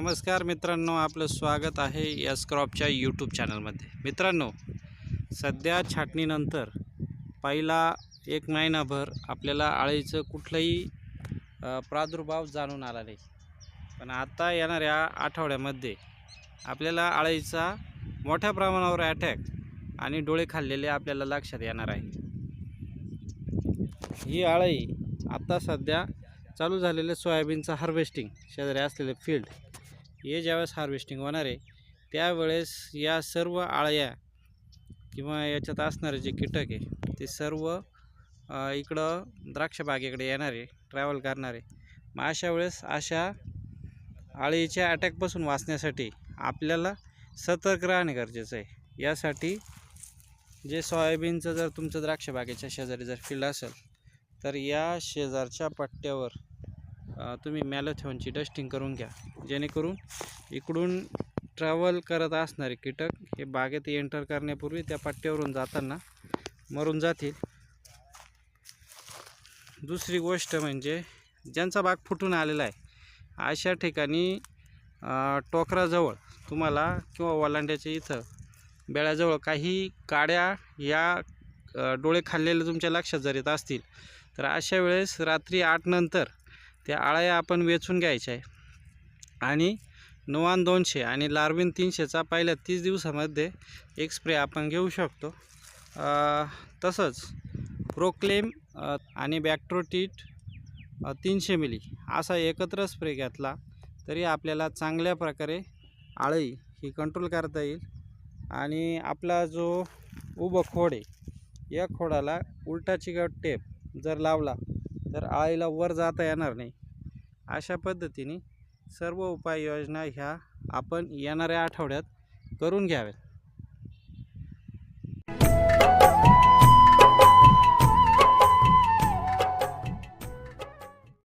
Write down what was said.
नमस्कार मित्रांनो आपलं स्वागत आहे यस क्रॉपच्या यूट्यूब चॅनलमध्ये. मित्रांनो सध्या छाटणीनंतर पहिला एक महिनाभर आपल्याला आळीचं कुठलंही प्रादुर्भाव जाणून आला नाही. पण आता येणाऱ्या आठवड्यामध्ये आपल्याला आळीचा मोठ्या प्रमाणावर अटॅक आणि डोळे खाल्लेले आपल्याला लक्षात येणार आहे. ही आळी आता सध्या चालू झालेलं सोयाबीनचं हार्वेस्टिंग शेजारी असलेले फील्ड हे ज्यावेळेस हार्वेस्टिंग होणार आहे त्यावेळेस या सर्व आळ्या किंवा याच्यात असणारे जे कीटक आहे ते सर्व इकडं द्राक्षबागेकडे येणारे ट्रॅव्हल करणारे मग अशा वेळेस अशा आळीच्या अटॅकपासून वाचण्यासाठी आपल्याला सतर्क राहणे गरजेचं आहे. यासाठी जे सोयाबीनचं जर तुमचं द्राक्षबागेच्या शेजारी जर फील्ड असेल तर या शेजारच्या पट्ट्यावर तुम्ही मॅलोथॉनची डस्टिंग करून घ्या. जेणेकरून इकडून ट्रॅव्हल करत असणारे कीटक हे बागेत एंटर करण्यापूर्वी त्या पट्ट्यावरून जाताना मरून जातील. दुसरी गोष्ट म्हणजे ज्यांचा बाग फुटून आलेला आहे अशा ठिकाणी टोकराजवळ तुम्हाला किंवा वलांड्याच्या इथं बेळ्याजवळ काही काड्या या डोळे खाल्लेले तुमच्या लक्षात जर येत असतील तर अशा वेळेस रात्री आठ नंतर त्या आळ्या आपण वेचून घ्यायच्या आहे. आणि नोवान दोनशे आणि लार्विन तीनशेचा पहिल्या तीस दिवसामध्ये एक स्प्रे आपण घेऊ शकतो. तसंच प्रोक्लेम आणि बॅक्ट्रोटीट तीनशे मिली असा एकत्र स्प्रे घेतला तरी आपल्याला चांगल्या प्रकारे आळी ही कंट्रोल करता येईल. आणि आपला जो उभं खोड आहे या खोडाला उलटा चिकट टेप जर लावला तर आळीला वर जाता येणार नाही. अशा पद्धतीने सर्व उपाययोजना ह्या आपण येणाऱ्या आठवड्यात करून घ्याव्यात.